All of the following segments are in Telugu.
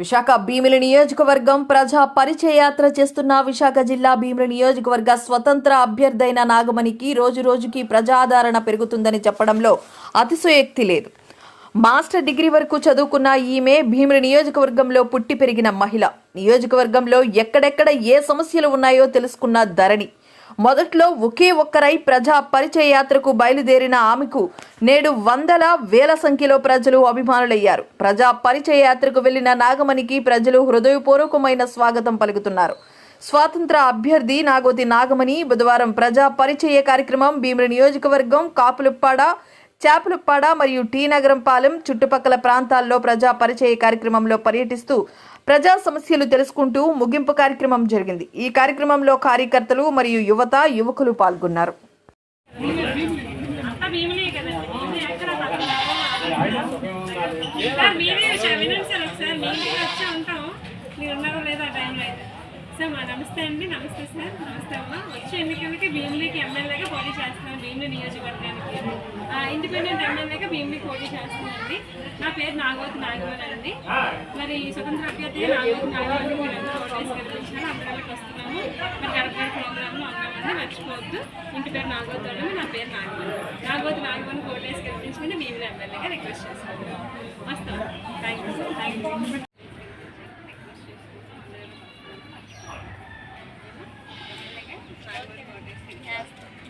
విశాఖ భీమిలి నియోజకవర్గం ప్రజా పరిచయయాత్ర చేస్తున్న విశాఖ జిల్లా భీమిలి నియోజకవర్గ స్వతంత్ర అభ్యర్థైన నాగమణికి రోజు రోజుకి ప్రజాదరణ పెరుగుతుందని చెప్పడంలో అతిశయోక్తి లేదు. మాస్టర్ డిగ్రీ వరకు చదువుకున్న ఈమె భీమిలి నియోజకవర్గంలో పుట్టి పెరిగిన మహిళ. నియోజకవర్గంలో ఎక్కడెక్కడ ఏ సమస్యలు ఉన్నాయో తెలుసుకున్న ధరణి. మొదట్లో ఒకే ఒక్కరై ప్రజా పరిచయ యాత్రకు బయలుదేరిన ఆమెకు నేడు వందల వేల సంఖ్యలో ప్రజలు అభిమానులయ్యారు. ప్రజా పరిచయ యాత్రకు వెళ్ళిన నాగమణికి ప్రజలు హృదయపూర్వకమైన స్వాగతం పలుకుతున్నారు. స్వాతంత్ర అభ్యర్థి నాగోతి నాగమణి బుధవారం ప్రజా పరిచయ కార్యక్రమం భీముల నియోజకవర్గం కాపులుప్పాడ చేపలుప్పాడ మరియు టీ నగరం పాలెం చుట్టుపక్కల ప్రాంతాల్లో ప్రజా పరిచయ కార్యక్రమంలో పర్యటిస్తూ ప్రజా సమస్యలు తెలుసుకుంటూ ముగింపు కార్యక్రమం జరిగింది. ఈ కార్యక్రమంలో కార్యకర్తలు మరియు యువత యువకులు పాల్గొన్నారు. సార్ మీరే వచ్చారు వినండి సార్ ఒకసారి మీరే వచ్చి ఉంటాం. మీరు ఉన్నారో లేదా టైంలో అయితే. సార్ మా నమస్తే అండి నమస్తే సార్ నమస్తే అమ్మ. వచ్చే ఎన్నికలకి భీమిలీకి ఎమ్మెల్యేగా పోటీ చేస్తున్నాను భీమిలి నియోజకవర్గానికి. ఇండిపెండెంట్ ఎమ్మెల్యేగా భీమిలీకి పోటీ చేస్తున్నానండి. నా పేరు నాగవతి నాగవన్ అండి. మరి స్వతంత్ర అభ్యర్థి నాగవతి నాగవతి మీరు ఓటేసి గెలిపించినారు అందరికి వస్తున్నాము. మరి గడప ప్రోగ్రాంలో ఉన్నామండి మర్చిపోవద్దు. ఇంటి పేరు నాగవతి వాళ్ళని నా పేరు నాగవన్ నాగవతి నాగవన్ ఓటేసి గెలిపించమని భీమిలి ఎమ్మెల్యేగా రిక్వెస్ట్ చేస్తాను వస్తాం thank you sir thank you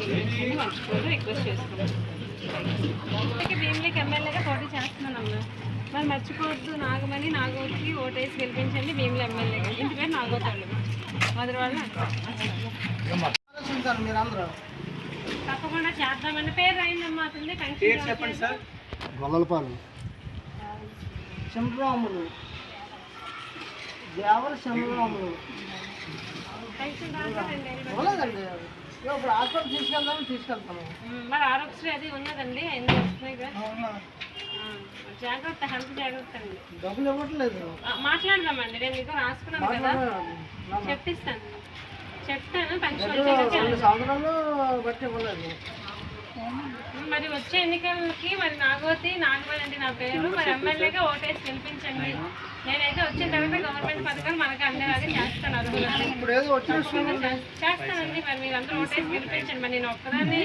వచ్చి రిక్వెస్ట్ నాగమణికి భీమిలికి ఎమ్మెల్యేగా పోటీ చేస్తున్నానమ్మా మరి మర్చిపోవద్దు నాగమణి నాగవతికి ఓటేసి గెలిపించండి భీమిలి ఎమ్మెల్యేగా ఇంటి పేరు నాగోతాళ్ళు మొదటి వాళ్ళు తప్పకుండా చేద్దామని పేరు అయిందమ్మా అతని చెప్పండి సార్ గొల్లలపాలు. శంభరాములు దేవర ఇవ్వలేదండి ఇగో ఇప్పుడు హాస్పిటల్ తీసుకెళ్దాం తీసుకెళ్తాము. మరి ఆరోగ్యశ్రీ అది ఉన్నదండి వస్తున్నాయి? ఆ, జాగ్రత్త హెల్త్ జాగ్రత్త అండి. డబ్బులు ఇవ్వట్లేదు. మాట్లాడదామండి నేను మీతో రాసుకున్నాను కదా. చెప్పిస్తాను. చెప్తాను పెన్షన్ సంవత్సరాలు బట్టి ఇవ్వలేదు. మరి వచ్చే ఎన్నికలకి మరి నాగవతి నాగమణి అంటే నా పేరు. మరి ఎమ్మెల్యేగా ఓటేసి గెలిపించండి. మనకు అందేలాగా చేస్తానండి మరి మీరందరూ ఓటేసి గెలిపించండి. మరి నేను ఒక్కదాన్ని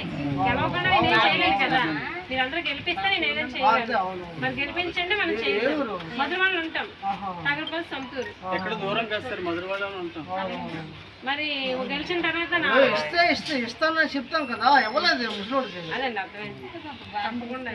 గెలవకుండా నేను కదా. మీరందరూ గెలిపిస్తే నేను ఏదైనా మరి గెలిపించండి మనం మధురవాళ్ళు ఉంటాం. నాగరపల్లి సొంతూరు. మరి గెలిచిన తర్వాత నా ఇస్తే ఇస్తే ఇస్తానని చెప్తాం కదా. ఇవ్వలేదు ముసలోడికి అదండి అర్థమైంది. తప్పకుండా